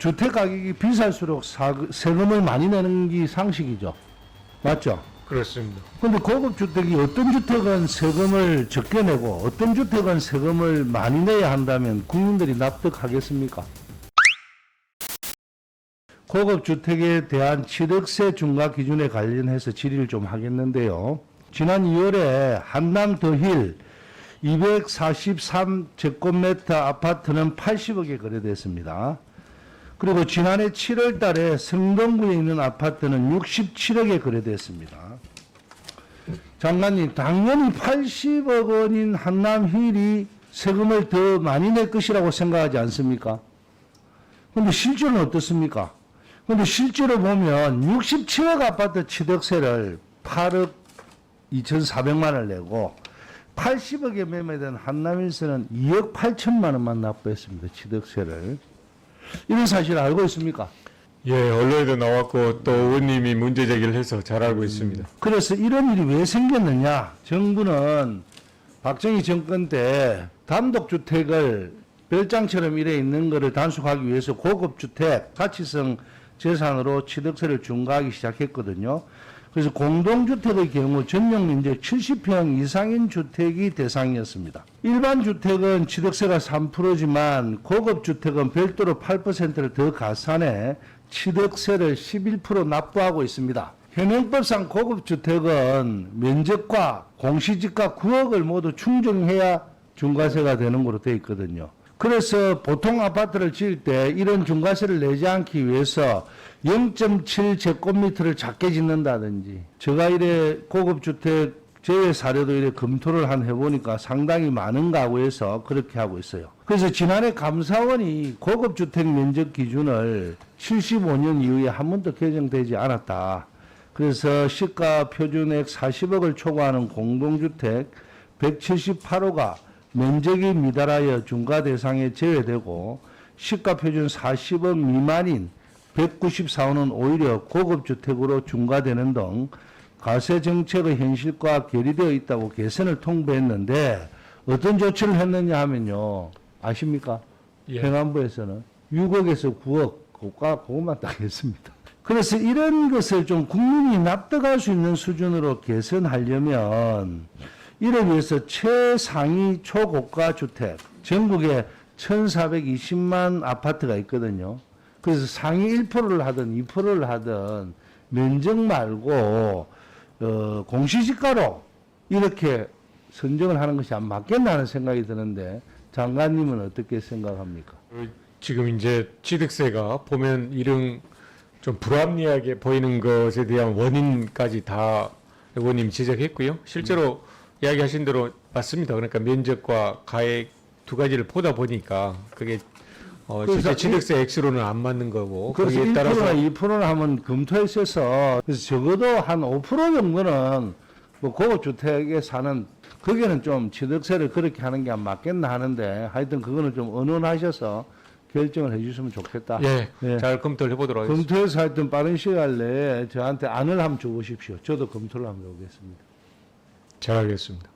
주택 가격이 비쌀수록 사- 세금을 많이 내는 게 상식이죠. 맞죠? 그렇습니다. 근데 고급 주택이 어떤 주택은 세금을 적게 내고 어떤 주택은 세금을 많이 내야 한다면 국민들이 납득하겠습니까? 고급 주택에 대한 취득세 중과 기준에 관련해서 질의를 좀 하겠는데요. 지난 2월에 한남 더힐 243제곱미터 아파트는 80억에 거래됐습니다. 그리고 지난해 7월 달에 성동구에 있는 아파트는 67억에 거래됐습니다. 장관님, 당연히 80억 원인 한남힐이 세금을 더 많이 낼 것이라고 생각하지 않습니까? 근데 실제로는 어떻습니까? 근데 실제로 보면 67억 아파트 취득세를 8억 2,400만 원을 내고 80억에 매매된 한남일세는 2억 8천만 원만 납부했습니다. 취득세를. 이런 사실 알고 있습니까? 예, 언론에도 나왔고 또 의원님이 문제 제기를 해서 잘 알고 있습니다. 그래서 이런 일이 왜 생겼느냐? 정부는 박정희 정권 때 단독 주택을 별장처럼 이래 있는 것을 단속하기 위해서 고급 주택, 가치성 재산으로 취득세를 중과하기 시작했거든요. 그래서 공동주택의 경우 전용 면적 70평 이상인 주택이 대상이었습니다. 일반 주택은 취득세가 3%지만 고급 주택은 별도로 8%를 더 가산해 취득세를 11% 납부하고 있습니다. 현행법상 고급 주택은 면적과 공시지가 9억을 모두 충족해야 중과세가 되는 걸로 되어 있거든요. 그래서 보통 아파트를 지을 때 이런 중과세를 내지 않기 위해서 0.7 제곱미터를 작게 짓는다든지 제가 이래 고급 주택 제외 사례도 이래 검토를 한 해보니까 상당히 많은 가구에서 그렇게 하고 있어요. 그래서 지난해 감사원이 고급 주택 면적 기준을 75년 이후에 한 번도 개정되지 않았다. 그래서 시가 표준액 40억을 초과하는 공동주택 178호가 면적이 미달하여 중과 대상에 제외되고 시가 표준 40억 미만인 194호는 오히려 고급 주택으로 중과되는 등 가세 정책의 현실과 괴리되어 있다고 개선을 통보했는데 어떤 조치를 했느냐 하면요. 아십니까? 예. 행안부에서는 6억에서 9억 고가 그것만 딱 했습니다. 그래서 이런 것을 좀 국민이 납득할 수 있는 수준으로 개선하려면 이를 위해서 최상위 초고가 주택 전국에 1,420만 아파트가 있거든요. 그래서 상위 1%를 하든 2%를 하든 면적 말고 어, 공시지가로 이렇게 선정을 하는 것이 안 맞겠나는 생각이 드는데 장관님은 어떻게 생각합니까? 어, 지금 이제 취득세가 보면 이런 좀 불합리하게 보이는 것에 대한 원인까지 다 의원님 지적했고요. 실제로 이야기하신 대로 맞습니다. 그러니까 면적과 가액 두 가지를 보다 보니까 그게 어, 실제 취득세 액수로는 안 맞는 거고 그래서 거기에 1%나 따라서 2%나 하면 검토했어서 그래서 적어도 한 5% 정도는 뭐 고급 주택에 사는 거기는 좀 취득세를 그렇게 하는 게 안 맞겠나 하는데 하여튼 그거는 좀 언론하셔서 결정을 해주시면 좋겠다. 예, 예. 잘 검토를 해보도록 하겠습니다. 검토해서 하여튼 빠른 시간 내에 저한테 안을 한번 줘보십시오. 저도 검토를 한번 해보겠습니다. 잘 알겠습니다.